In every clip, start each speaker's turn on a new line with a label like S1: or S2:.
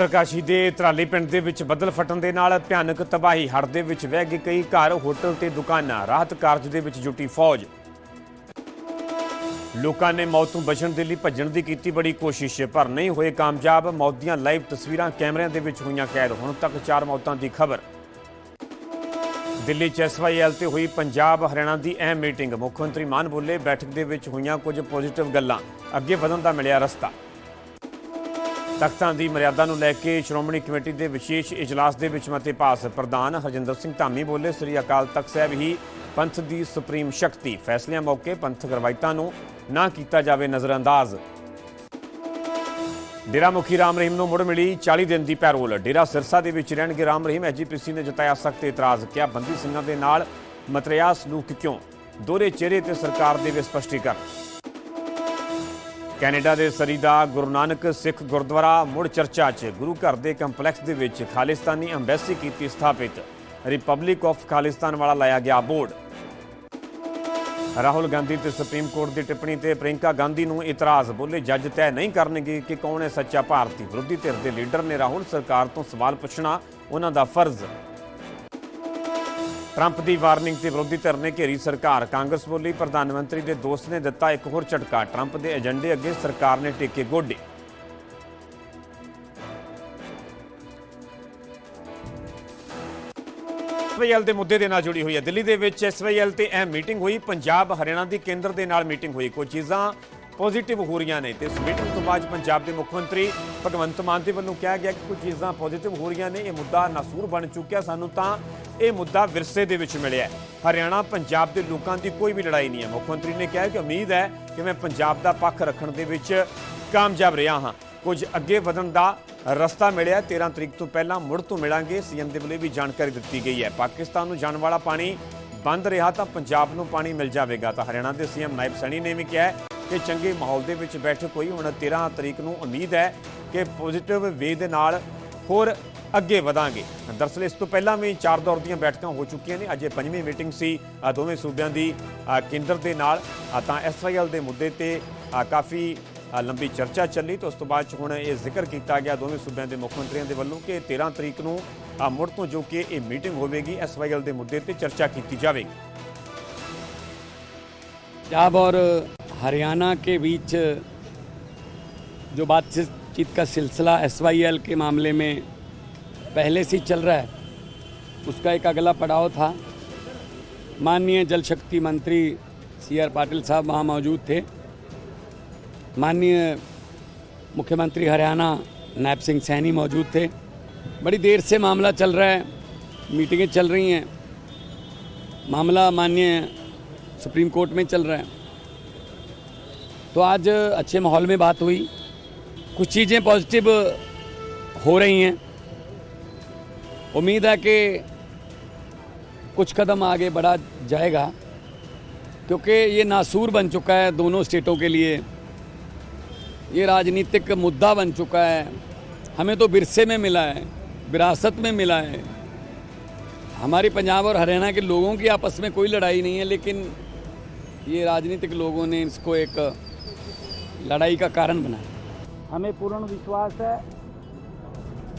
S1: ਪ੍ਰਕਾਸ਼ੀ ਦੇ ਤਰਾਲੀ ਪਿੰਡ ਦੇ ਵਿੱਚ ਬੱਦਲ ਫਟਣ ਦੇ ਨਾਲ ਭਿਆਨਕ ਤਬਾਹੀ। ਹੜ੍ਹ ਦੇ ਵਿੱਚ ਵਹਿ ਗਏ ਕਈ ਘਰ, ਹੋਟਲ ਤੇ ਦੁਕਾਨਾਂ, ਰਾਹਤ ਕਾਰਜ ਦੇ ਵਿੱਚ ਜੁਟੀ ਫੌਜ। ਲੋਕਾਂ ਨੇ ਮੌਤ ਤੋਂ ਬਚਣ ਦੇ ਲਈ ਭੱਜਣ ਦੀ ਕੀਤੀ ਬੜੀ ਕੋਸ਼ਿਸ਼, ਪਰ ਨਹੀਂ ਹੋਏ ਕਾਮਯਾਬ। ਮੌਤ ਦੀਆਂ ਲਾਈਵ ਤਸਵੀਰਾਂ ਕੈਮਰਿਆਂ ਦੇ ਵਿੱਚ ਹੋਈਆਂ ਕੈਦ। ਹੁਣ ਤੱਕ 4 ਮੌਤਾਂ ਦੀ ਖਬਰ। ਦਿੱਲੀ ਚ ਐਸਵਾਈਐਲ ਤੇ ਹੋਈ ਪੰਜਾਬ ਹਰਿਆਣਾ ਦੀ ਅਹਿਮ ਮੀਟਿੰਗ। ਮੁੱਖ ਮੰਤਰੀ ਮਾਨ ਬੋਲੇ, ਬੈਠਕ ਦੇ ਵਿੱਚ ਹੋਈਆਂ ਕੁਝ ਪੋਜ਼ਿਟਿਵ ਗੱਲਾਂ। ਅੱਗੇ ਵਧਣ ਦਾ ਮਿਲਿਆ ਰਸਤਾ। ਤਖਤਾਂ ਦੀ ਮਰਿਆਦਾ ਨੂੰ ਲੈ ਕੇ ਸ਼੍ਰੋਮਣੀ ਕਮੇਟੀ ਦੇ ਵਿਸ਼ੇਸ਼ ਇਜਲਾਸ ਦੇ ਵਿੱਚ ਮਤੇ ਪਾਸ ਪ੍ਰਧਾਨ ਹਰਜਿੰਦਰ ਸਿੰਘ ਧਾਮੀ ਬੋਲੇ, ਸ੍ਰੀ ਅਕਾਲ ਤਖਤ ਸਾਹਿਬ ਹੀ ਪੰਥ ਦੀ ਸੁਪਰੀਮ ਸ਼ਕਤੀ। ਫੈਸਲਿਆਂ ਮੌਕੇ ਪੰਥਕ ਰਵਾਇਤਾਂ ਨੂੰ ਨਾ ਕੀਤਾ ਜਾਵੇ ਨਜ਼ਰਅੰਦਾਜ਼। ਡੇਰਾ ਮੁਖੀ ਰਾਮ ਰਹੀਮ ਨੂੰ ਮੁੜ ਮਿਲੀ 40 ਦਿਨ ਦੀ ਪੈਰੋਲ। ਡੇਰਾ ਸਿਰਸਾ ਦੇ ਵਿੱਚ ਰਹਿਣਗੇ ਰਾਮ ਰਹੀਮ। ਐਜੀਪੀਸੀ ਨੇ ਜਤਾਇਆ ਸਖਤ ਇਤਰਾਜ਼ ਕਿਹਾ, ਬੰਦੀ ਸਿੰਘਾਂ ਦੇ ਨਾਲ ਮਤਰਿਆ ਸਲੂਕ ਕਿਉਂ? ਦੋਹਰੇ ਚਿਹਰੇ ਤੇ ਸਰਕਾਰ ਦੇ ਵੀ ਸਪਸ਼ਟੀਕਰਨ। ਕੈਨੇਡਾ ਦੇ ਸਰੀ ਦਾ ਗੁਰੂ ਨਾਨਕ ਸਿੱਖ ਗੁਰਦੁਆਰਾ ਮੁੜ ਚਰਚਾ 'ਚ ਗੁਰੂ ਘਰ ਦੇ ਕੰਪਲੈਕਸ ਦੇ ਵਿੱਚ ਖਾਲਿਸਤਾਨੀ ਅੰਬੈਸੀ ਕੀਤੀ ਸਥਾਪਿਤ। ਰਿਪਬਲਿਕ ਆਫ ਖਾਲਿਸਤਾਨ ਵਾਲਾ ਲਾਇਆ ਗਿਆ ਬੋਰਡ। ਰਾਹੁਲ ਗਾਂਧੀ ਤੇ ਸੁਪਰੀਮ ਕੋਰਟ ਦੀ ਟਿੱਪਣੀ ਤੇ ਪ੍ਰਿੰਕਾ ਗਾਂਧੀ ਨੂੰ ਇਤਰਾਜ਼, ਬੋਲੇ ਜੱਜ ਤੈਅ ਨਹੀਂ ਕਰਨਗੇ ਕਿ ਕੌਣ ਹੈ ਸੱਚਾ ਭਾਰਤੀ ਵਿਰੋਧੀ ਧਿਰ ਦੇ ਲੀਡਰ ਨੇ ਰਾਹੁਲ ਸਰਕਾਰ ਤੋਂ ਸਵਾਲ ਪੁੱਛਣਾ, ਉਹਨਾਂ ਦਾ ਫਰਜ਼। ਟਰੰਪ ਦੀ ਵਾਰਨਿੰਗ ਤੇ ਵਿਰੋਧੀ ਧਿਰ ਨੇ ਘੇਰੀ ਸਰਕਾਰ। ਕਾਂਗਰਸ ਬੋਲੀ ਪ੍ਰਧਾਨ ਮੰਤਰੀ ਦੇ ਦੋਸਤ ਨੇ ਦਿੱਤਾ ਇੱਕ ਹੋਰ ਝਟਕਾ। ਟਰੰਪ ਦੇ ਏਜੰਡੇ ਅੱਗੇ ਸਰਕਾਰ ਨੇ ਟੇਕੇ ਗੋਡੇ। ਐਸਵਾਈਐਲ ਦੇ ਮੁੱਦੇ ਦੇ ਨਾਲ ਜੁੜੀ ਹੋਈ ਹੈ ਦਿੱਲੀ ਦੇ ਵਿੱਚ। ਐਸਵਾਈਐਲ ਤੇ ਅਹਿਮ ਮੀਟਿੰਗ ਹੋਈ। ਪੰਜਾਬ ਹਰਿਆਣਾ ਦੀ ਕੇਂਦਰ ਦੇ ਨਾਲ ਮੀਟਿੰਗ ਹੋਈ। ਕੁਝ ਚੀਜ਼ਾਂ ਪੋਜ਼ਿਟਿਵ ਹੋ ਰਹੀਆਂ ਨੇ ਤੇ ਇਸ ਮੀਟਿੰਗ ਤੋਂ ਬਾਅਦ ਪੰਜਾਬ ਦੇ ਮੁੱਖ ਮੰਤਰੀ ਭਗਵੰਤ ਮਾਨ ਦੇ ਵੱਲੋਂ ਕਿਹਾ ਗਿਆ ਕਿ ਕੁਝ ਚੀਜ਼ਾਂ ਪੋਜ਼ਿਟਿਵ ਹੋ ਰਹੀਆਂ ਨੇ, ਇਹ ਮੁੱਦਾ ਨਾਸੂਰ ਬਣ ਚੁੱਕਿਆ, ਸਾਨੂੰ ਤਾਂ ਇਹ ਮੁੱਦਾ ਵਿਰਸੇ ਦੇ ਵਿੱਚ ਮਿਲਿਆ ਹਰਿਆਣਾ, ਪੰਜਾਬ ਦੇ ਲੋਕਾਂ ਦੀ ਕੋਈ ਵੀ ਲੜਾਈ ਨਹੀਂ ਹੈ। ਮੁੱਖ ਮੰਤਰੀ ਨੇ ਕਿਹਾ ਕਿ ਉਮੀਦ ਹੈ ਕਿ ਮੈਂ ਪੰਜਾਬ ਦਾ ਪੱਖ ਰੱਖਣ ਦੇ ਵਿੱਚ ਕਾਮਯਾਬ ਰਿਹਾ ਹਾਂ। ਕੁਝ ਅੱਗੇ ਵਧਣ ਦਾ ਰਸਤਾ ਮਿਲਿਆ। 13 ਤਰੀਕ ਤੋਂ ਪਹਿਲਾਂ ਮੁੜ ਤੋਂ ਮਿਲਾਂਗੇ। ਸੀਐਮ ਦੇ ਵੱਲੋਂ ਵੀ ਜਾਣਕਾਰੀ ਦਿੱਤੀ ਗਈ ਹੈ। ਪਾਕਿਸਤਾਨ ਨੂੰ ਜਾਣ ਵਾਲਾ ਪਾਣੀ ਬੰਦ ਰਿਹਾ ਤਾਂ ਪੰਜਾਬ ਨੂੰ ਪਾਣੀ ਮਿਲ ਜਾਵੇਗਾ। ਤਾਂ ਹਰਿਆਣਾ ਦੇ ਸੀਐਮ ਨਾਇਬ ਸੈਣੀ ਨੇ ਵੀ ਕਿਹਾ ਕਿ ਚੰਗੇ ਮਾਹੌਲ ਦੇ ਵਿੱਚ ਬੈਠਕ ਹੋਈ ਹੁਣ 13 ਤਰੀਕ ਨੂੰ ਉਮੀਦ ਹੈ ਕਿ ਪੋਜ਼ਿਟਿਵ ਵੇ ਦੇ ਨਾਲ ਹੋਰ ਅੱਗੇ ਵਧਾਂਗੇ। ਦਰਸਲ ਇਸ ਤੋਂ ਪਹਿਲਾਂ ਵੀ ਚਾਰ ਦੌਰ ਦੀਆਂ ਬੈਠਕਾਂ ਹੋ ਚੁੱਕੀਆਂ ਨੇ। ਅੱਜ ਇਹ ਪੰਜਵੀਂ ਮੀਟਿੰਗ ਸੀ। ਦੋਵੇਂ ਸੂਬਿਆਂ ਦੀ ਕੇਂਦਰ ਦੇ ਨਾਲ। ਤਾਂ ਐਸਆਈਐਲ ਦੇ ਮੁੱਦੇ ਤੇ ਕਾਫੀ ਲੰਬੀ ਚਰਚਾ ਚੱਲੀ ਤੇ ਉਸ ਤੋਂ ਬਾਅਦ ਹੁਣ ਇਹ ਜ਼ਿਕਰ ਕੀਤਾ ਗਿਆ ਦੋਵੇਂ ਸੂਬਿਆਂ ਦੇ ਮੁੱਖ ਮੰਤਰੀਆਂ ਦੇ ਵੱਲੋਂ ਕਿ 13 ਤਰੀਕ ਨੂੰ ਮੁੜ ਤੋਂ ਜੋ ਕਿ ਇਹ ਮੀਟਿੰਗ ਹੋਵੇਗੀ ਐਸਵਾਈਐਲ ਦੇ ਮੁੱਦੇ ਤੇ ਚਰਚਾ ਕੀਤੀ ਜਾਵੇਗੀ।
S2: ਪੰਜਾਬ ਔਰ हरियाणा के बीच जो बातचीत का सिलसिला एसवाईएल के मामले में पहले से चल रहा है, उसका एक अगला पड़ाव था। माननीय जल शक्ति मंत्री सी आर पाटिल साहब वहाँ मौजूद थे। माननीय मुख्यमंत्री हरियाणा नायब सिंह सैनी मौजूद थे। बड़ी देर से मामला चल रहा है, मीटिंगें चल रही हैं। मामला माननीय सुप्रीम कोर्ट में चल रहा है। तो आज अच्छे माहौल में बात हुई। कुछ चीज़ें पॉजिटिव हो रही हैं। उम्मीद है कि कुछ कदम आगे बढ़ा जाएगा, क्योंकि ये नासूर बन चुका है दोनों स्टेटों के लिए। ये राजनीतिक मुद्दा बन चुका है। हमें तो विरसे में मिला है, विरासत में मिला है। हमारी पंजाब और हरियाणा के लोगों की आपस में कोई लड़ाई नहीं है, लेकिन ये राजनीतिक लोगों ने इसको एक लड़ाई का कारण बनाया
S3: हमें पूर्ण विश्वास है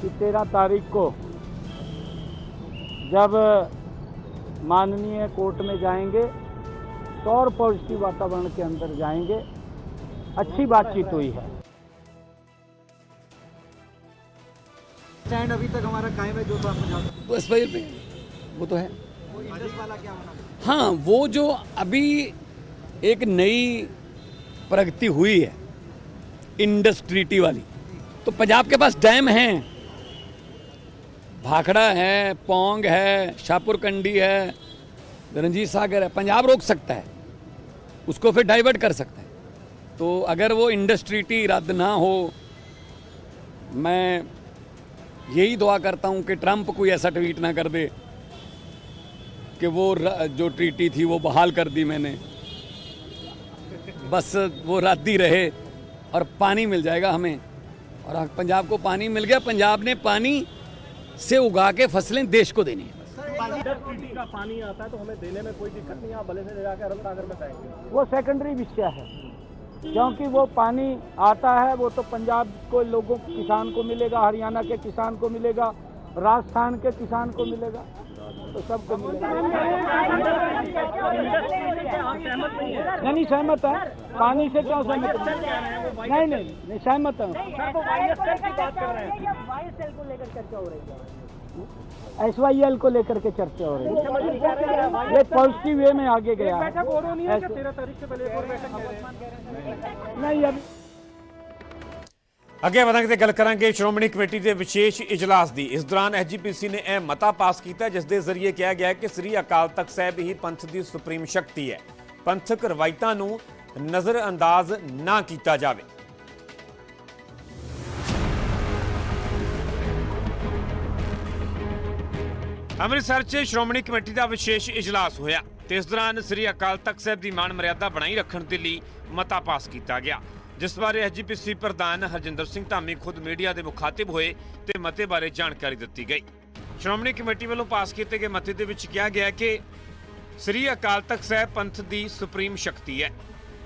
S3: कि तेरह तारीख को जब माननीय कोर्ट में जाएँगे तो और पॉजिटिव वातावरण के अंदर जाएँगे अच्छी बातचीत हुई है।
S4: स्टैंड अभी तक हमारा कायम है जो तो
S2: वजह पे वो तो है।
S4: इंडस वाला क्या
S2: हाँ वो जो अभी एक नई प्रगति हुई है इंडस ट्रीटी वाली। तो पंजाब के पास डैम हैं, भाखड़ा है, पोंग है शाहपुर कंडी है रंजीत सागर है, पंजाब रोक सकता है, उसको फिर डाइवर्ट कर सकता है। तो अगर वो इंडस्ट्रीटी रद्द ना हो, मैं यही दुआ करता हूँ कि ट्रंप कोई ऐसा ट्वीट ना कर दे कि वो जो ट्रीटी थी वो बहाल कर दी मैंने। बस वो रद्द ही रहे और पानी मिल जाएगा हमें। और पंजाब को पानी मिल गया। पंजाब ने पानी से उगा के फ़सलें देश को देनी है।
S5: है तो हमें देने में कोई दिक्कत नहीं
S3: वो सेकेंडरी विषय है। क्योंकि वो पानी आता है, वो तो पंजाब को लोगों, किसान को मिलेगा, हरियाणा के किसान को मिलेगा, राजस्थान के किसान को मिलेगा। तो सबको नहीं नहीं सहमत है। पानी से क्यों सहमत नहीं नहीं नहीं सहमत है। एस वाई एल को लेकर के चर्चा हो रही है। ये पॉजिटिव वे में आगे गया। है नहीं तेरह
S1: ਅੱਗੇ ਵਧਾਂਗੇ ਤੇ ਗੱਲ ਕਰਾਂਗੇ ਸ਼੍ਰੋਮਣੀ ਕਮੇਟੀ ਦੇ ਵਿਸ਼ੇਸ਼ ਇਜਲਾਸ ਦੀ। ਇਸ ਦੌਰਾਨ ਐਸਜੀਪੀਸੀ ਨੇ ਇਹ ਮਤਾ ਪਾਸ ਕੀਤਾ, ਜਿਸ ਦੇ ਜ਼ਰੀਏ ਕਿਹਾ ਗਿਆ ਹੈ ਕਿ ਸ੍ਰੀ ਅਕਾਲ ਤਖਤ ਸਾਹਿਬ ਹੀ ਪੰਥ ਦੀ ਸੁਪਰੀਮ ਸ਼ਕਤੀ ਹੈ। ਪੰਥਕ ਰਵਾਇਤਾਂ ਨੂੰ ਨਜ਼ਰ ਅੰਦਾਜ਼ ਨਾ ਕੀਤਾ ਜਾਵੇ। ਅੰਮ੍ਰਿਤਸਰ 'ਚ ਸ਼੍ਰੋਮਣੀ ਕਮੇਟੀ ਦਾ ਵਿਸ਼ੇਸ਼ ਇਜਲਾਸ ਹੋਇਆ, ਤੇ ਇਸ ਦੌਰਾਨ ਸ੍ਰੀ ਅਕਾਲ ਤਖਤ ਸਾਹਿਬ ਦੀ ਮਾਣ ਮਰਿਆਦਾ ਬਣਾਈ ਰੱਖਣ ਦੇ ਲਈ ਮਤਾ ਪਾਸ ਕੀਤਾ ਗਿਆ। ਜਿਸ ਬਾਰੇ ਐਸਜੀਪੀਸੀ ਪ੍ਰਧਾਨ ਹਰਜਿੰਦਰ ਸਿੰਘ ਧਾਮੀ ਖੁਦ ਮੀਡੀਆ ਦੇ ਮੁਖਾਤਿਬ ਹੋਏ ਤੇ ਮਤੇ ਬਾਰੇ ਜਾਣਕਾਰੀ ਦਿੱਤੀ ਗਈ। ਸ਼੍ਰੋਮਣੀ ਕਮੇਟੀ ਵੱਲੋਂ ਪਾਸ ਕੀਤੇ ਗਏ ਮਤੇ ਦੇ ਵਿੱਚ ਕਿਹਾ ਗਿਆ ਕਿ ਸ੍ਰੀ ਅਕਾਲ ਤਖਤ ਸਾਹਿਬ ਪੰਥ ਦੀ ਸੁਪਰੀਮ ਸ਼ਕਤੀ ਹੈ।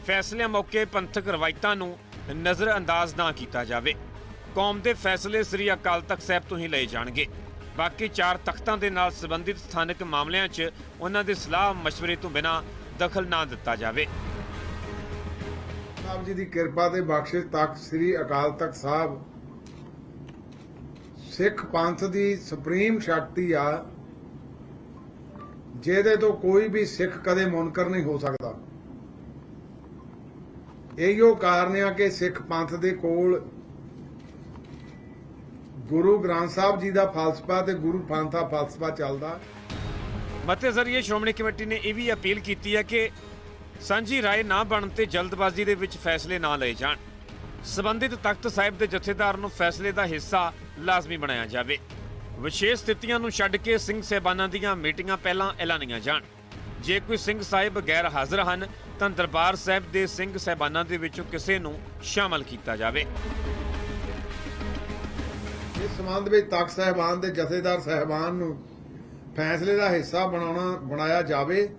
S1: ਫੈਸਲਿਆਂ ਮੌਕੇ ਪੰਥਕ ਰਵਾਇਤਾਂ ਨੂੰ ਨਜ਼ਰ ਅੰਦਾਜ਼ ਨਾ ਕੀਤਾ ਜਾਵੇ। ਕੌਮ ਦੇ ਫੈਸਲੇ ਸ੍ਰੀ ਅਕਾਲ ਤਖਤ ਸਾਹਿਬ ਤੋਂ ਹੀ ਲਏ ਜਾਣਗੇ। ਬਾਕੀ ਚਾਰ ਤਖਤਾਂ ਦੇ ਨਾਲ ਸੰਬੰਧਿਤ ਸਥਾਨਕ ਮਾਮਲਿਆਂ 'ਚ ਉਹਨਾਂ ਦੇ ਸਲਾਹ ਮਸ਼ਵਰੇ ਤੋਂ ਬਿਨਾਂ ਦਖਲ ਨਾ ਦਿੱਤਾ ਜਾਵੇ।
S6: ਆਪ ਜੀ ਦੀ ਕਿਰਪਾ ਤੇ ਬਖਸ਼ਿਸ਼ ਤੱਕ ਸ੍ਰੀ ਅਕਾਲ ਤਖਤ ਸਾਹਿਬ ਸਿੱਖ ਪੰਥ ਦੀ ਸੁਪਰੀਮ ਸ਼ਕਤੀ ਆ, ਜਿਹਦੇ ਤੋਂ ਕੋਈ ਵੀ ਸਿੱਖ ਕਦੇ ਮੁਨਕਰ ਨਹੀਂ ਹੋ ਸਕਦਾ। ਇਹੀਓ ਕਾਰਨ ਆ ਕਿ ਸਿੱਖ ਪੰਥ ਦੇ ਕੋਲ ਗੁਰੂ ਗ੍ਰੰਥ ਸਾਹਿਬ ਜੀ ਦਾ ਫਲਸਫਾ ਤੇ ਗੁਰੂ ਪੰਥ ਦਾ ਫਲਸਫਾ ਚੱਲਦਾ।
S1: ਮਤੇ ਜ਼ਰੀਏ ਸ਼੍ਰੋਮਣੀ ਕਮੇਟੀ ਨੇ ਇਹ ਵੀ ਅਪੀਲ ਕੀਤੀ ਹੈ ਕਿ ਸਾਂਝੀ ਰਾਏ ਨਾ ਬਣਨ ਤੇ ਜਲਦਬਾਜ਼ੀ ਦੇ ਵਿੱਚ ਫੈਸਲੇ ਨਾ ਲਏ ਜਾਣ। ਸਬੰਧਿਤ ਤਖਤ ਸਾਹਿਬ ਦੇ ਜਥੇਦਾਰ ਨੂੰ ਫੈਸਲੇ ਦਾ ਹਿੱਸਾ ਲਾਜ਼ਮੀ ਬਣਾਇਆ ਜਾਵੇ। ਵਿਸ਼ੇਸ਼ ਸਥਿਤੀਆਂ ਨੂੰ ਛੱਡ ਕੇ ਸਿੰਘ ਸਹਿਬਾਨਾਂ ਦੀਆਂ ਮੀਟਿੰਗਾਂ ਪਹਿਲਾਂ ਐਲਾਨੀਆਂ ਜਾਣ। ਜੇ ਕੋਈ ਸਿੰਘ ਸਾਹਿਬ ਗੈਰ ਹਾਜ਼ਰ ਹਨ, ਤਾਂ ਦਰਬਾਰ ਸਾਹਿਬ ਦੇ ਸਿੰਘ ਸਹਿਬਾਨਾਂ ਦੇ ਵਿੱਚੋਂ ਕਿਸੇ ਨੂੰ ਸ਼ਾਮਲ ਕੀਤਾ ਜਾਵੇ।
S6: ਇਸ ਸੰਬੰਧ ਵਿੱਚ ਤਖਤ ਸਾਹਿਬਾਨ ਦੇ ਜਥੇਦਾਰ ਸਾਹਿਬਾਨ ਨੂੰ ਫੈਸਲੇ ਦਾ ਹਿੱਸਾ ਬਣਾਉਣਾ ਬਣਾਇਆ ਜਾਵੇ।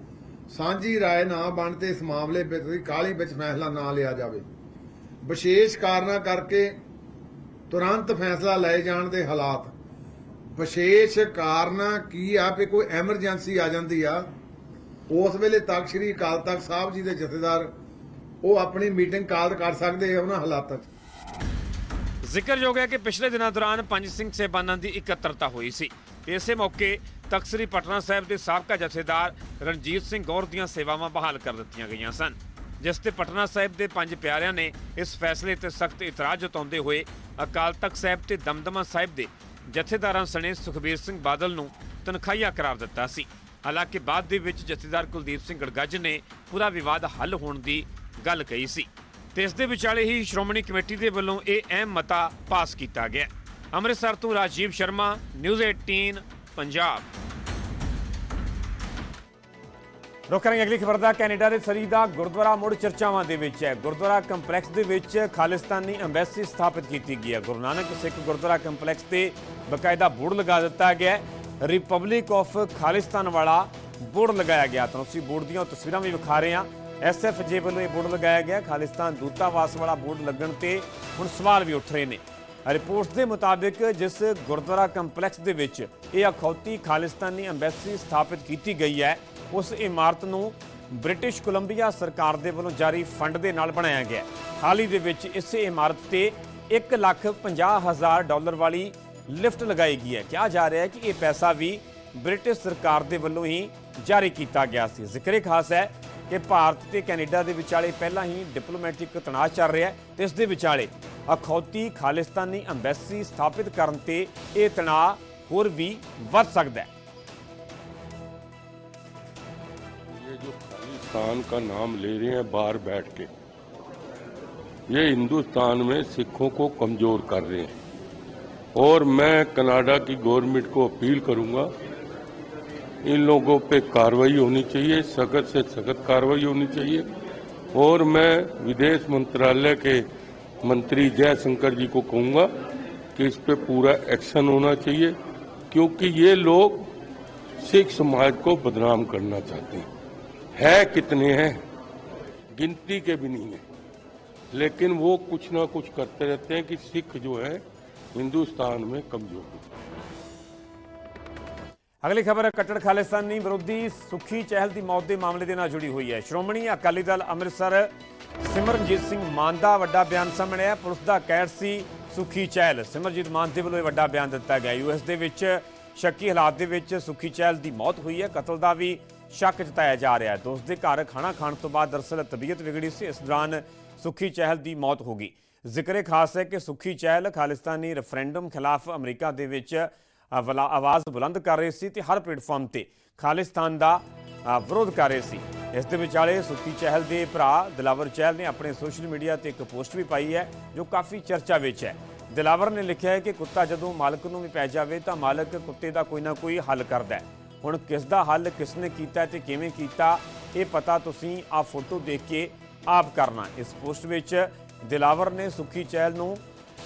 S6: ਸਾਂਝੀ ਰਾਏ ਨਾ ਬਣ ਤੇ ਇਸ ਮਾਮਲੇ ਵਿੱਚ ਕਾਲੀ ਵਿੱਚ ਫੈਸਲਾ ਨਾ ਲਿਆ ਜਾਵੇ। ਵਿਸ਼ੇਸ਼ ਕਾਰਨਾਂ ਕਰਕੇ ਤੁਰੰਤ ਫੈਸਲਾ ਲਏ ਜਾਣ ਦੇ ਹਾਲਾਤ। ਵਿਸ਼ੇਸ਼ ਕਾਰਨ ਕੀ ਆ? ਵੀ ਕੋਈ ਐਮਰਜੈਂਸੀ ਆ ਜਾਂਦੀ ਆ। ਉਸ ਵੇਲੇ ਤਖਤ ਸ੍ਰੀ ਅਕਾਲ ਤਖਤ ਸਾਹਿਬ ਜੀ ਦੇ ਜਥੇਦਾਰ ਉਹ ਆਪਣੀ ਮੀਟਿੰਗ ਕਾਲ ਕਰ ਸਕਦੇ ਆ ਉਹਨਾਂ ਹਾਲਾਤਾਂ 'ਚ।
S1: ਜ਼ਿਕਰਯੋਗ ਹੈ ਕਿ ਪਿਛਲੇ ਦਿਨਾਂ ਦੌਰਾਨ ਪੰਜ ਸਿੰਘ ਸੇਬਾਨਾਂ ਦੀ ਇਕੱਤਰਤਾ ਹੋਈ ਸੀ। ਇਸੇ ਮੌਕੇ ਤਖ਼ਤ ਸ੍ਰੀ ਪਟਨਾ ਸਾਹਿਬ ਦੇ ਸਾਬਕਾ ਜਥੇਦਾਰ ਰਣਜੀਤ ਸਿੰਘ ਗੌਰ ਦੀਆਂ ਸੇਵਾਵਾਂ ਬਹਾਲ ਕਰ ਦਿੱਤੀਆਂ ਗਈਆਂ ਸਨ, ਜਿਸ ਤੇ ਪਟਨਾ ਸਾਹਿਬ ਦੇ ਪੰਜ ਪਿਆਰਿਆਂ ਨੇ ਇਸ ਫੈਸਲੇ ਤੇ ਸਖਤ ਇਤਰਾਜ਼ ਜਤਾਉਂਦੇ ਹੋਏ ਅਕਾਲ ਤਖਤ ਸਾਹਿਬ ਤੇ ਦਮਦਮਾ ਸਾਹਿਬ ਦੇ ਜਥੇਦਾਰਾਂ ਸਣੇ ਸੁਖਬੀਰ ਸਿੰਘ ਬਾਦਲ ਨੂੰ ਤਨਖਾਹੀਆ ਕਰਾਰ ਦਿੱਤਾ ਸੀ। ਹਾਲਾਂਕਿ ਬਾਅਦ ਦੇ ਵਿੱਚ ਜਥੇਦਾਰ ਕੁਲਦੀਪ ਸਿੰਘ ਗੜਗੱਜ ਨੇ ਪੂਰਾ ਵਿਵਾਦ ਹੱਲ ਹੋਣ ਦੀ ਗੱਲ ਕਹੀ ਸੀ ਤੇ ਇਸ ਦੇ ਵਿਚਾਲੇ ਹੀ ਸ਼੍ਰੋਮਣੀ ਕਮੇਟੀ ਦੇ ਵੱਲੋਂ ਇਹ ਅਹਿਮ ਮਤਾ ਪਾਸ ਕੀਤਾ ਗਿਆ। ਅੰਮ੍ਰਿਤਸਰ ਤੋਂ ਰਾਜੀਵ ਸ਼ਰਮਾ, ਨਿਊਜ਼ 18 ਪੰਜਾਬ। ਰੁਕ ਕਰਾਂਗੇ ਅਗਲੀ ਖਬਰ ਦਾ ਕੈਨੇਡਾ ਦੇ ਸਰੀ ਦਾ ਗੁਰਦੁਆਰਾ ਮੁੜ ਚਰਚਾਵਾਂ ਦੇ ਵਿੱਚ ਹੈ। ਗੁਰਦੁਆਰਾ ਕੰਪਲੈਕਸ ਦੇ ਵਿੱਚ ਖਾਲਿਸਤਾਨੀ ਐਮਬੈਸੀ ਸਥਾਪਿਤ ਕੀਤੀ ਗਈ ਹੈ। ਗੁਰੂ ਨਾਨਕ ਸਿੱਖ ਗੁਰਦੁਆਰਾ ਕੰਪਲੈਕਸ ਤੇ ਬਕਾਇਦਾ ਬੋਰਡ ਲਗਾ ਦਿੱਤਾ ਗਿਆ ਹੈ। ਰਿਪਬਲਿਕ ਆਫ ਖਾਲਿਸਤਾਨ ਵਾਲਾ ਬੋਰਡ ਲਗਾਇਆ ਗਿਆ। ਤਾਂ ਅਸੀਂ ਬੋਰਡ ਦੀਆਂ ਤਸਵੀਰਾਂ ਵੀ ਵਿਖਾ ਰਹੇ ਹਾਂ। ਐਸਐਫਜੇ ਵੱਲੋਂ ਇਹ ਬੋਰਡ ਲਗਾਇਆ ਗਿਆ। ਖਾਲਿਸਤਾਨ ਦੂਤਾਵਾਸ ਵਾਲਾ ਬੋਰਡ ਲੱਗਣ ਤੇ ਹੁਣ ਸਵਾਲ ਵੀ ਉੱਠ ਰਹੇ ਨੇ। ਰਿਪੋਰਟਸ ਦੇ ਮੁਤਾਬਿਕ ਜਿਸ ਗੁਰਦੁਆਰਾ ਕੰਪਲੈਕਸ ਦੇ ਵਿੱਚ ਇਹ ਅਖੌਤੀ ਖਾਲਿਸਤਾਨੀ ਐਮਬੈਸੀ ਸਥਾਪਿਤ ਕੀਤੀ ਗਈ ਹੈ, ਉਸ ਇਮਾਰਤ ਨੂੰ ਬ੍ਰਿਟਿਸ਼ ਕੋਲੰਬੀਆ ਸਰਕਾਰ ਦੇ ਵੱਲੋਂ ਜਾਰੀ ਫੰਡ ਦੇ ਨਾਲ ਬਣਾਇਆ ਗਿਆ। ਹਾਲ ਹੀ ਦੇ ਵਿੱਚ ਇਸੇ ਇਮਾਰਤ ਤੇ 1 ਲੱਖ 50 ਹਜ਼ਾਰ ਡਾਲਰ ਵਾਲੀ ਲਿਫਟ ਲਗਾਈ ਗਈ ਹੈ। ਕਿਹਾ ਜਾ ਰਿਹਾ ਹੈ ਕਿ ਇਹ ਪੈਸਾ ਵੀ ਬ੍ਰਿਟਿਸ਼ ਸਰਕਾਰ ਦੇ ਵੱਲੋਂ ਹੀ ਜਾਰੀ ਕੀਤਾ ਗਿਆ ਸੀ। ਜ਼ਿਕਰੇ ਖਾਸ ਹੈ ਕਿ ਭਾਰਤ ਤੇ ਕੈਨੇਡਾ ਦੇ ਵਿਚਾਲੇ ਪਹਿਲਾਂ ਹੀ ਡਿਪਲੋਮੈਟਿਕ ਤਣਾਅ ਚੱਲ ਰਿਹਾ ਹੈ ਤੇ ਇਸ ਦੇ ਵਿਚਾਲੇ ਅਖੌਤੀ ਖਾਲਿਸਤਾਨੀ ਐਮਬੈਸੀ ਸਥਾਪਿਤ ਕਰਨ ਤੇ ਇਹ ਤਣਾਅ ਹੋਰ ਵੀ ਵੱਧ ਸਕਦਾ ਹੈ
S7: ये जो खालिस्तान का नाम ले रहे हैं बाहर बैठ के ये हिंदुस्तान में सिखों को कमजोर कर रहे हैं और मैं कनाडा की गवर्नमेंट को अपील करूंगा इन लोगों पे कार्रवाई होनी चाहिए सख्त से सख्त कार्रवाई होनी चाहिए और मैं विदेश मंत्रालय के मंत्री जयशंकर जी को कहूंगा कि इस पे पूरा एक्शन होना चाहिए क्योंकि ये लोग सिख समाज को बदनाम करना चाहते हैं है कितने हैं गिनती के भी नहीं है लेकिन वो कुछ ना कुछ करते रहते हैं कि सिख जो है हिंदुस्तान में कमजोर हो
S1: ਅਗਲੀ ਖਬਰ ਕੱਟੜ ਖਾਲਿਸਤਾਨੀ ਵਿਰੋਧੀ ਸੁਖੀ ਚਹਿਲ ਦੀ ਮੌਤ ਦੇ ਮਾਮਲੇ ਦੇ ਨਾਲ ਜੁੜੀ ਹੋਈ ਹੈ ਸ਼੍ਰੋਮਣੀ ਅਕਾਲੀ ਦਲ ਅੰਮ੍ਰਿਤਸਰ ਸਿਮਰਨਜੀਤ ਸਿੰਘ ਮਾਨ ਦਾ ਵੱਡਾ ਬਿਆਨ ਸਾਹਮਣੇ ਆਇਆ। ਪੁਲਿਸ ਦਾ ਕੈਡ ਸੀ ਸੁਖੀ ਚਹਿਲ। ਸਿਮਰਜੀਤ ਮਾਨ ਦੇ ਵੱਲੋਂ ਇਹ ਵੱਡਾ ਬਿਆਨ ਦਿੱਤਾ ਗਿਆ। ਯੂਐਸ ਦੇ ਵਿੱਚ ਸ਼ੱਕੀ ਹਾਲਾਤ ਦੇ ਵਿੱਚ ਸੁਖੀ ਚਹਿਲ ਦੀ ਮੌਤ ਹੋਈ ਹੈ। ਕਤਲ ਦਾ ਵੀ ਸ਼ੱਕ ਜਤਾਇਆ ਜਾ ਰਿਹਾ ਹੈ। ਦੋਸਤ ਦੇ ਘਰ ਖਾਣਾ ਖਾਣ ਤੋਂ ਬਾਅਦ ਦਰਅਸਲ ਤਬੀਅਤ ਵਿਗੜੀ ਸੀ। ਇਸ ਦੌਰਾਨ ਸੁਖੀ ਚਹਿਲ ਦੀ ਮੌਤ ਹੋ ਗਈ। ਜ਼ਿਕਰੇ ਖਾਸ ਹੈ ਕਿ ਸੁਖੀ ਚਹਿਲ ਖਾਲਿਸਤਾਨੀ ਰੈਫਰੈਂਡਮ ਖਿਲਾਫ ਅਮਰੀਕਾ ਦੇ ਵਿੱਚ ਆਵਾਜ਼ ਬੁਲੰਦ ਕਰ ਰਹੇ ਸੀ ਤੇ ਹਰ ਪਲੇਟਫਾਰਮ ਤੇ ਖਾਲਿਸਤਾਨ ਦਾ ਵਿਰੋਧ ਕਰ ਰਹੇ ਸੀ। ਇਸ ਦੇ ਵਿਚਾਲੇ ਸੁਖੀ ਚਹਿਲ ਦੇ ਭਰਾ ਦਿਲਾਵਰ ਚਹਿਲ ਨੇ ਆਪਣੇ ਸੋਸ਼ਲ ਮੀਡੀਆ ਤੇ ਇੱਕ ਪੋਸਟ ਵੀ ਪਾਈ ਹੈ, ਜੋ ਕਾਫੀ ਚਰਚਾ ਵਿੱਚ ਹੈ। ਦਿਲਾਵਰ ਨੇ ਲਿਖਿਆ ਹੈ ਕਿ ਕੁੱਤਾ ਜਦੋਂ ਮਾਲਕ ਨੂੰ ਵੀ ਪੈ ਜਾਵੇ ਤਾਂ ਮਾਲਕ ਕੁੱਤੇ ਦਾ ਕੋਈ ਨਾ ਕੋਈ ਹੱਲ ਕਰਦਾ ਹੈ। ਹੁਣ ਕਿਸ ਦਾ ਹੱਲ, ਕਿਸ ਨੇ ਕੀਤਾ ਤੇ ਕਿਵੇਂ ਕੀਤਾ, ਇਹ ਪਤਾ ਤੁਸੀਂ ਆ ਫੋਟੋ ਦੇਖ ਕੇ ਆਪ ਕਰਨਾ ਇਸ ਪੋਸਟ ਵਿੱਚ ਦਿਲਾਵਰ ਨੇ ਸੁਖੀ ਚਹਿਲ ਨੂੰ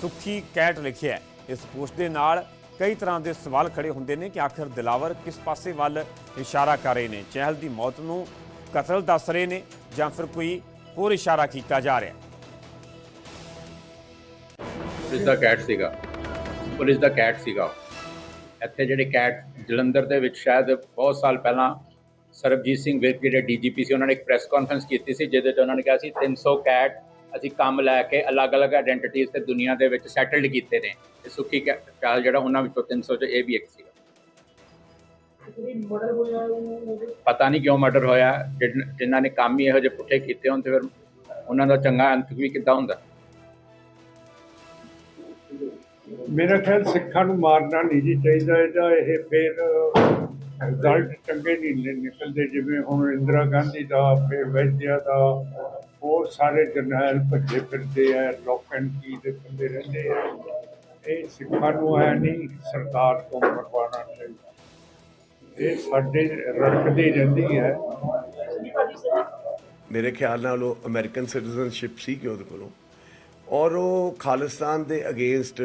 S1: ਸੁਖੀ ਕੈਟ ਲਿਖਿਆ ਇਸ ਪੋਸਟ ਦੇ ਨਾਲ ਕਈ ਤਰ੍ਹਾਂ ਦੇ ਸਵਾਲ ਖੜੇ ਹੁੰਦੇ ਨੇ ਕਿ ਆਖਿਰ ਦਿਲਾਵਰ ਕਿਸ ਪਾਸੇ ਵੱਲ ਇਸ਼ਾਰਾ ਕਰ ਰਹੇ ਨੇ? ਚਹਿਲ ਦੀ ਮੌਤ ਨੂੰ ਕਤਲ ਦੱਸ ਰਹੇ ਨੇ ਜਾਂ ਫਿਰ ਕੋਈ ਹੋਰ ਇਸ਼ਾਰਾ ਕੀਤਾ ਜਾ ਰਿਹਾ?
S8: ਪੁਲਿਸ ਦਾ ਕੈਟ ਸੀਗਾ। ਪੁਲਿਸ ਦਾ ਕੈਟ ਸੀਗਾ। ਇੱਥੇ ਜਿਹੜੇ ਕੈਟ ਜਲੰਧਰ ਦੇ ਵਿੱਚ ਸ਼ਾਇਦ ਬਹੁਤ ਸਾਲ ਪਹਿਲਾਂ ਸਰਬਜੀਤ ਸਿੰਘ ਵਿਰਕ, ਜਿਹੜੇ ਡੀਜੀਪੀ ਸੀ, ਉਹਨਾਂ ਨੇ ਇੱਕ ਪ੍ਰੈਸ ਕਾਨਫਰੰਸ ਕੀਤੀ ਸੀ, ਜਿਹਦੇ 'ਚ ਉਹਨਾਂ ਨੇ ਕਿਹਾ ਸੀ 300 ਕੈਟ ਅਸੀਂ ਕੰਮ ਲੈ ਕੇ ਅਲੱਗ-ਅਲੱਗ ਆਇਡੈਂਟੀਟੀਜ਼ ਤੇ ਦੁਨੀਆ ਦੇ ਵਿੱਚ ਸੈਟਲਡ ਕੀਤੇ ਨੇ। ਤੇ ਸੁੱਖੀ ਚਾਲ ਜਿਹੜਾ ਉਹਨਾਂ ਵਿੱਚੋਂ 300 ਚ ਇਹ ਵੀ ਇੱਕ ਸੀਗਾ। ਪਤਾ ਨਹੀਂ ਕਿਉਂ ਮਰਡਰ ਹੋਇਆ। ਜਿਨ੍ਹਾਂ ਨੇ ਕੰਮ ਹੀ ਇਹੋ ਜਿਹੇ ਪੁੱਠੇ ਕੀਤੇ ਹੋਣ ਤੇ ਫਿਰ ਉਹਨਾਂ ਦਾ ਚੰਗਾ ਅੰਤ ਵੀ ਕਿੱਦਾਂ ਹੁੰਦਾ?
S9: ਮੇਰਾ ਖਿਆਲ ਸਿੱਖਾਂ ਨੂੰ ਮਾਰਨਾ ਨਹੀਂ ਜੀ ਚਾਹੀਦਾ। ਇਹਦਾ ਇਹ ਫਿਰ ਰਿਜ਼ਲਟ ਚੰਗੇ ਨਹੀਂ ਨਿਕਲਦੇ। ਜਿਵੇਂ ਹੁਣ ਇੰਦਰਾ ਗਾਂਧੀ ਦਾ, ਫਿਰ ਵੈਦਿਆ ਦਾ ਹੋਰ ਸਾਰੇ ਜਰਨੈਲ ਭੱਜੇ ਫਿਰਦੇ ਆ, ਲੋਕ ਐਂਡ ਕੀ ਦੇ ਬੰਦੇ ਰਹਿੰਦੇ ਆ। ਇਹ ਸਿੱਖਾਂ ਨੂੰ ਹੈ ਨਹੀਂ ਸਰਕਾਰ ਤੋਂ ਮਰਵਾਉਣਾ ਚਾਹੀਦਾ। ਇਹ ਸਾਡੇ ਰੱਖਦੀ ਰਹਿੰਦੀ ਹੈ।
S10: ਮੇਰੇ ਖਿਆਲ ਨਾਲ ਉਹ ਅਮਰੀਕਨ ਸਿਟੀਜ਼ਨਸ਼ਿਪ ਸੀ ਕਿ ਉਹਦੇ ਕੋਲੋਂ। ਔਰ ਉਹ ਖਾਲਿਸਤਾਨ ਦੇ ਅਗੇਂਸਟ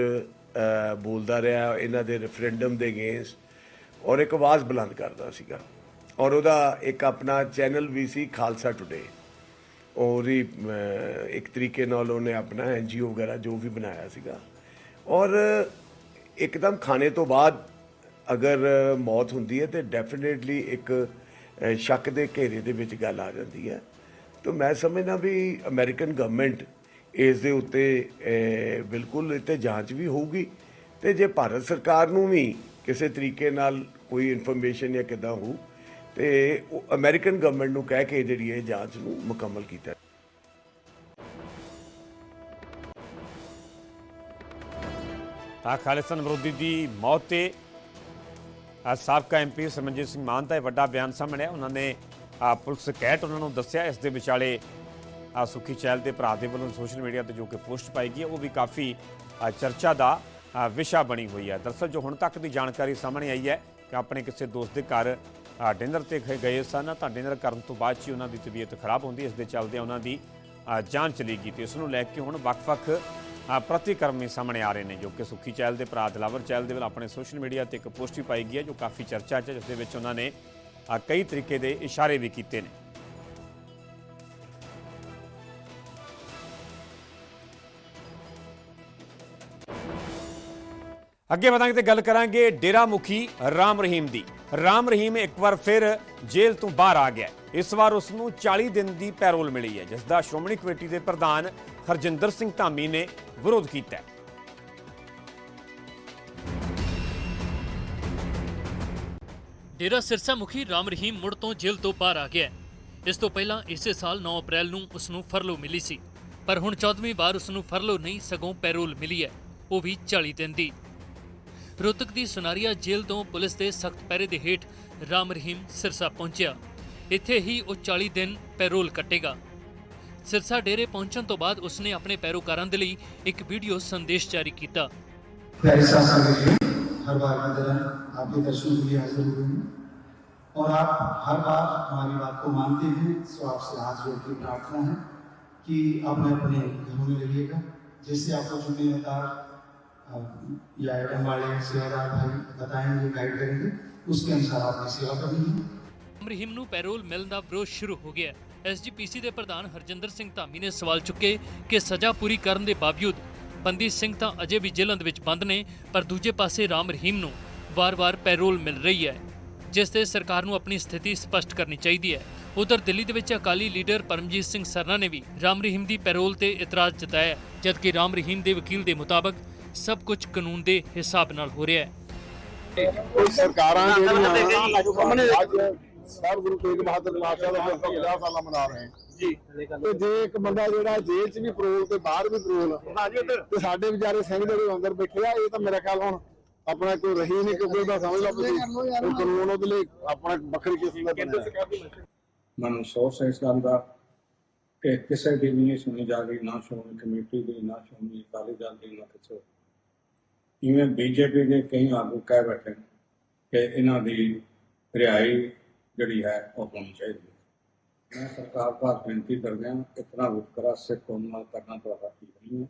S10: ਬੋਲਦਾ ਰਿਹਾ, ਇਹਨਾਂ ਦੇ ਰੈਫਰੈਂਡਮ ਦੇ ਅਗੇਂਸਟ। ਔਰ ਇੱਕ ਆਵਾਜ਼ ਬੁਲੰਦ ਕਰਦਾ ਸੀਗਾ। ਔਰ ਉਹਦਾ ਇੱਕ ਆਪਣਾ ਚੈਨਲ ਵੀ ਸੀ, ਖਾਲਸਾ ਟੁਡੇ ਉਹਦੀ ਇੱਕ ਤਰੀਕੇ ਨਾਲ ਉਹਨੇ ਆਪਣਾ ਐਨਜੀਓ ਵਗੈਰਾ ਜੋ ਵੀ ਬਣਾਇਆ ਸੀਗਾ। ਔਰ ਇੱਕਦਮ ਖਾਣੇ ਤੋਂ ਬਾਅਦ ਅਗਰ ਮੌਤ ਹੁੰਦੀ ਹੈ ਤੇ ਡੈਫੀਨਿਟਲੀ ਇੱਕ ਸ਼ੱਕ ਦੇ ਘੇਰੇ ਦੇ ਵਿੱਚ ਗੱਲ ਆ ਜਾਂਦੀ ਹੈ। ਤਾਂ ਮੈਂ ਸਮਝਦਾ ਵੀ ਅਮਰੀਕਨ ਗਵਰਨਮੈਂਟ ਇਸ ਦੇ ਉੱਤੇ ਬਿਲਕੁਲ ਇੱਥੇ ਜਾਂਚ ਵੀ ਹੋਊਗੀ ਤੇ ਜੇ ਭਾਰਤ ਸਰਕਾਰ ਨੂੰ ਵੀ ਕਿਸੇ ਤਰੀਕੇ ਨਾਲ ਕੋਈ ਇਨਫੋਰਮੇਸ਼ਨ ਜਾਂ ਕਿਦਾਂ ਹੋਊ ਤੇ ਉਹ ਅਮਰੀਕਨ ਗਵਰਨਮੈਂਟ ਨੂੰ ਕਹਿ ਕੇ ਜਿਹੜੀ ਇਹ ਜਾਂਚ ਨੂੰ ਮੁਕੰਮਲ ਕੀਤਾ।
S1: ਤਾਂ ਖਾਲਿਸਤਾਨ ਵਿਰੋਧੀ ਦੀ ਮੌਤ ਤੇ ਸਾਬਕਾ ਐਮਪੀ ਸਰਮਨਜੀਤ ਸਿੰਘ ਮਾਨ ਦਾ ਇਹ ਵੱਡਾ ਬਿਆਨ ਸਾਹਮਣੇ ਆਇਆ। ਉਹਨਾਂ ਨੇ ਪੁਲਿਸ ਕੈਟ ਉਹਨਾਂ ਨੂੰ ਦੱਸਿਆ ਇਸ ਦੇ ਵਿਚਾਲੇ ਅ, ਸੁਖੀ ਚਹਿਲ ਦੇ ਭਰਾ ਦੇ ਵੱਲੋਂ ਸੋਸ਼ਲ ਮੀਡੀਆ ਤੇ ਜੋ ਕਿ ਪੋਸਟ ਪਾਈ ਗਈ ਹੈ ਉਹ ਵੀ ਕਾਫੀ ਚਰਚਾ ਦਾ ਵਿਸ਼ਾ ਬਣੀ ਹੋਈ ਹੈ। ਦਰਅਸਲ ਜੋ ਹੁਣ ਤੱਕ ਦੀ ਜਾਣਕਾਰੀ ਸਾਹਮਣੇ ਆਈ ਹੈ ਕਿ ਆਪਣੇ ਕਿਸੇ ਦੋਸਤ ਦੇ ਘਰ ਡਿਨਰ ਤੇ ਗ- ਗਏ ਸਨ ਤਾਂ ਡਿਨਰ ਕਰਨ ਤੋਂ ਬਾਅਦ 'ਚ ਹੀ ਉਹਨਾਂ ਦੀ ਤਬੀਅਤ ਖਰਾਬ ਹੁੰਦੀ ਇਸ ਦੇ ਚੱਲਦੇ ਉਹਨਾਂ ਦੀ ਜਾਨ ਚਲੀ ਗਈ ਤੇ ਇਸ ਨੂੰ ਲੈ ਕੇ ਹੁਣ ਵੱਖ-ਵੱਖ ਅ, ਪ੍ਰਤੀਕਰਮ ਵੀ ਸਾਹਮਣੇ ਆ ਰਹੇ ਨੇ ਜੋ ਕਿ ਸੁੱਖੀ ਚਹਿਲ ਦੇ ਭਰਾ ਦਲਾਵਰ ਚਹਿਲ ਦੇ ਵੱਲ ਆਪਣੇ ਸੋਸ਼ਲ ਮੀਡੀਆ ਤੇ ਇੱਕ ਪੋਸਟ ਵੀ ਪਾਈ ਗਈ ਹੈ ਜੋ ਕਾਫੀ ਚਰਚਾ 'ਚ ਹੈ ਜਿਸ ਦੇ ਵਿੱਚ ਉਹਨਾਂ ਨੇ ਕਈ ਤਰੀਕੇ ਦੇ ਇਸ਼ਾਰੇ ਵੀ ਕੀਤੇ ਨੇ। ਅੱਗੇ ਵਧਾਂਗੇ ਤੇ ਗੱਲ ਕਰਾਂਗੇ ਡੇਰਾ ਮੁਖੀ ਰਾਮ ਰਹੀਮ ਦੀ। ਰਾਮ ਰਹੀਮ ਇੱਕ ਵਾਰ ਫਿਰ ਜੇਲ੍ਹ ਤੋਂ ਬਾਹਰ ਆ ਗਿਆ। ਇਸ ਵਾਰ ਉਸ ਨੂੰ 40 ਦਿਨ ਦੀ ਪੈਰੋਲ ਮਿਲੀ ਹੈ, ਜਿਸ ਦਾ ਸ਼੍ਰੋਮਣੀ ਕਮੇਟੀ ਦੇ ਪ੍ਰਧਾਨ ਹਰਜਿੰਦਰ ਸਿੰਘ ਧਾਮੀ ਨੇ ਵਿਰੋਧ ਕੀਤਾ ਹੈ।
S11: ਡੇਰਾ ਸਿਰਸਾ ਮੁਖੀ ਰਾਮ ਰਹੀਮ ਮੁੜ ਤੋਂ ਜੇਲ੍ਹ ਤੋਂ ਬਾਹਰ ਆ ਗਿਆ ਇਸ ਤੋਂ ਪਹਿਲਾਂ ਇਸੇ ਸਾਲ 9 ਅਪ੍ਰੈਲ ਨੂੰ ਉਸ ਨੂੰ ਫਰਲੋ ਮਿਲੀ ਸੀ, ਪਰ ਹੁਣ 14ਵੀਂ ਵਾਰ ਉਸ ਨੂੰ ਫਰਲੋ ਨਹੀਂ, ਸਗੋਂ ਪੈਰੋਲ ਮਿਲੀ ਹੈ। ਉਹ ਵੀ 40 ਦਿਨ ਦੀ। ਰੋਹਤਕ ਦੀ ਸੁਨਾਰੀਆ ਜੇਲ੍ਹ ਤੋਂ ਪੁਲਿਸ ਦੇ ਸਖਤ ਪਹਿਰੇ ਦੇ ਹੇਠ ਰਾਮ ਰਹੀਮ ਸਿਰਸਾ ਪਹੁੰਚਿਆ ਇੱਥੇ ਹੀ ਉਹ 40 ਦਿਨ ਪੈਰੋਲ ਕੱਟੇਗਾ ਸਿਰਸਾ ਡੇਰੇ ਪਹੁੰਚਣ ਤੋਂ ਬਾਅਦ ਉਸਨੇ ਆਪਣੇ ਪੈਰੋਕਾਰਾਂ ਦੇ ਲਈ ਇੱਕ ਵੀਡੀਓ ਸੰਦੇਸ਼ ਜਾਰੀ ਕੀਤਾ
S12: प्यारे शासन जी हर बार की तरह आपके दर्शनों के लिए हाजिर हुए हैं और आप हर बार हमारी बात को मानते हैं सो आपसे हाथ जोड़ के प्रार्थना है कि अपने अपने घरों में रहिएगा जैसे आपको जिम्मेदार अ, या आइटम वाले सेवादार भाई बताएंगे गाइड करेंगे उसके अनुसार आपकी सेवा करनी है
S11: ਰਹੀਮ ਨੂੰ ਪੈਰੋਲ ਮਿਲਣ ਦਾ ਵਿਰੋਧ ਸ਼ੁਰੂ ਹੋ ਗਿਆ ਐਸਜੀਪੀਸੀ ਦੇ ਪ੍ਰਧਾਨ ਹਰਜਿੰਦਰ ਸਿੰਘ ਧਾਮੀ ਨੇ ਸਵਾਲ ਚੁੱਕੇ ਕਿ ਸਜ਼ਾ ਪੂਰੀ ਕਰਨ ਦੇ ਬਾਵਜੂਦ ਬੰਦੀ ਸਿੰਘ ਤਾਂ ਅਜੇ ਵੀ ਜੇਲ੍ਹਾਂ ਦੇ ਵਿੱਚ ਬੰਦ ਨੇ ਪਰ ਦੂਜੇ ਪਾਸੇ ਰਾਮ ਰਹੀਮ ਨੂੰ ਵਾਰ-ਵਾਰ ਪੈਰੋਲ ਮਿਲ ਰਹੀ ਹੈ ਜਿਸ ਤੇ ਸਰਕਾਰ ਨੂੰ ਆਪਣੀ ਸਥਿਤੀ ਸਪਸ਼ਟ ਕਰਨੀ ਚਾਹੀਦੀ ਹੈ ਉਧਰ ਦਿੱਲੀ ਦੇ ਵਿੱਚ ਅਕਾਲੀ ਲੀਡਰ ਪਰਮਜੀਤ ਸਿੰਘ ਸਰਨਾ ਨੇ ਵੀ ਰਾਮ ਰਹੀਮ ਦੀ ਪੈਰੋਲ ਤੇ ਇਤਰਾਜ਼ ਜਤਾਇਆ ਹੈ, ਜਦਕਿ ਰਾਮ ਰਹੀਮ ਦੇ ਵਕੀਲ ਦੇ ਮੁਤਾਬਕ ਸਭ ਕੁਝ ਕਾਨੂੰਨ ਦੇ ਹਿਸਾਬ ਨਾਲ ਹੋ ਰਿਹਾ ਹੈ।
S13: ਸਰਕਾਰਾਂ ਜਿਹੜੀਆਂ ਅੱਜ ਸਰ ਗੁਰੂ ਤੇਗ ਬਹਾਦਰ ਪਾਤਸ਼ਾਹ ਦਾ 50 ਸਾਲਾ ਮਨਾ ਰਹੇ ਜੀ। ਤੇ ਜੇ ਇੱਕ ਬੰਦਾ ਜਿਹੜਾ ਜੇਲ੍ਹ 'ਚ ਵੀ ਪਰੋਲ ਤੇ ਬਾਹਰ ਵੀ ਪਰੋਲ ਤੇ ਸਾਡੇ ਵਿਚਾਰੇ ਸਿੰਘ ਜਿਹੜੇ ਅੰਦਰ ਬੈਠੇ ਆ ਇਹ ਤਾਂ ਮੇਰਾ ਖਿਆਲ ਹੁਣ ਆਪਣਾ ਕੋਈ ਰਹੀ ਨਹੀਂ ਕਿਉਂਕਿ ਉਹਦਾ ਸਮਝ ਲਓ ਤੁਸੀਂ। ਉਹ ਕਾਨੂੰਨ ਉਹਦੇ ਲਈ ਆਪਣਾ ਵੱਖਰੀ ਕਿਸਮ ਦਾ ਬਣਿਆ
S14: ਮੈਨੂੰ ਹੈ ਇਸ ਗੱਲ ਦਾ ਕਿ ਕਿਸੇ ਦੀ ਵੀ ਨਹੀਂ ਸੁਣੀ ਜਾ ਰਹੀ ਨਾ ਸ਼੍ਰੋਮਣੀ ਕਮੇਟੀ ਦੀ ਨਾ ਸ਼੍ਰੋਮਣੀ ਅਕਾਲੀ ਦਲ ਦੀ ਨਾ ਕਿਸੇ। ਇਵੇਂ ਬੀਜੇਪੀ ਦੇ ਕਈ ਆਗੂ ਕਹਿ ਬੈਠੇ ਨੇ ਕਿ ਇਹਨਾਂ ਦੀ ਰਿਹਾਈ ਜਿਹੜੀ ਹੈ ਉਹ ਹੋਣੀ ਚਾਹੀਦੀ ਹੈ ਮੈਂ ਸਰਕਾਰ ਪਾਸ ਬੇਨਤੀ ਕਰਦਾ ਹਾਂ ਇਤਨਾ ਵਿਤਕਰਾ ਸਿੱਖ ਕੌਮ ਨਾਲ ਕਰਨਾ ਤੁਹਾਡਾ ਠੀਕ ਨਹੀਂ ਹੈ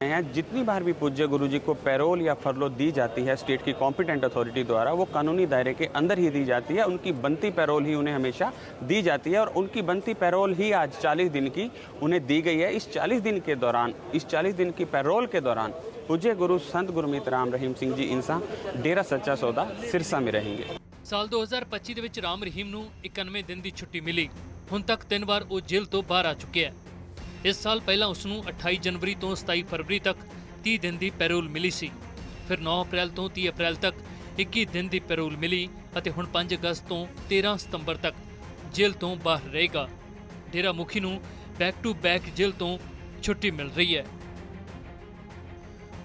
S15: हैं जितनी बार भी पूज्य गुरु जी को पैरोल या फरलो दी जाती है स्टेट की कॉम्पिटेंट अथॉरिटी द्वारा वो कानूनी दायरे के अंदर ही दी जाती है उनकी बनती पैरोल ही उन्हें हमेशा दी जाती है और उनकी बनती पैरोल ही आज 40 दिन की उन्हें दी गई है इस 40 दिन के दौरान इस 40 दिन की पैरोल के दौरान पूज्य गुरु संत गुरमीत राम रहीम सिंह जी इंसान डेरा सच्चा सौदा सिरसा में रहेंगे
S11: ਸਾਲ 2025 ਦੇ ਵਿੱਚ ਰਾਮ ਰਹੀਮ ਨੂੰ 91 ਦਿਨ ਦੀ ਛੁੱਟੀ ਮਿਲੀ ਹੁਣ ਤੱਕ ਤਿੰਨ ਵਾਰ ਉਹ ਜੇਲ੍ਹ ਤੋਂ ਬਾਹਰ ਆ ਚੁੱਕਿਆ ਹੈ ਇਸ ਸਾਲ ਪਹਿਲਾਂ ਉਸ ਨੂੰ 28 ਜਨਵਰੀ ਤੋਂ 27 ਫਰਵਰੀ ਤੱਕ 30 ਦਿਨ ਦੀ ਪੈਰੋਲ ਮਿਲੀ ਸੀ ਫਿਰ 9 ਅਪ੍ਰੈਲ ਤੋਂ 30 ਅਪ੍ਰੈਲ ਤੱਕ 21 ਦਿਨ ਦੀ ਪੈਰੋਲ ਮਿਲੀ ਅਤੇ ਹੁਣ 5 ਅਗਸਤ ਤੋਂ 13 ਸਤੰਬਰ ਤੱਕ ਜੇਲ੍ਹ ਤੋਂ ਬਾਹਰ ਰਹੇਗਾ ਡੇਰਾ ਮੁਖੀ ਨੂੰ ਬੈਕ ਟੂ ਬੈਕ ਜੇਲ੍ਹ ਤੋਂ ਛੁੱਟੀ ਮਿਲ ਰਹੀ ਹੈ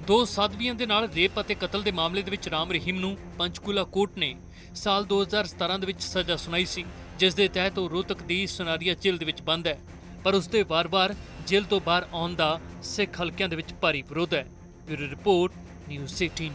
S11: ਦੋ ਸਾਧਵੀਆਂ ਦੇ ਨਾਲ ਰੇਪ ਅਤੇ ਕਤਲ ਦੇ ਮਾਮਲੇ ਦੇ ਵਿੱਚ ਰਾਮ ਰਹੀਮ ਨੂੰ ਪੰਚਕੂਲਾ ਕੋਰਟ ਨੇ ਸਾਲ 2017 ਦੇ ਵਿੱਚ ਸਜ਼ਾ ਸੁਣਾਈ ਸੀ, ਜਿਸ ਦੇ ਤਹਿਤ ਉਹ ਰੋਹਤਕ ਦੀ ਸੁਨਾਰੀਆ ਜੇਲ੍ਹ ਦੇ ਵਿੱਚ ਬੰਦ ਹੈ। ਪਰ ਉਸ ਦੇ ਵਾਰ-ਵਾਰ ਜੇਲ੍ਹ ਤੋਂ ਬਾਹਰ ਆਉਣ ਦਾ ਸਿੱਖ ਹਲਕਿਆਂ ਦੇ ਵਿੱਚ ਭਾਰੀ ਵਿਰੋਧ ਹੈ। Bureau report, news 18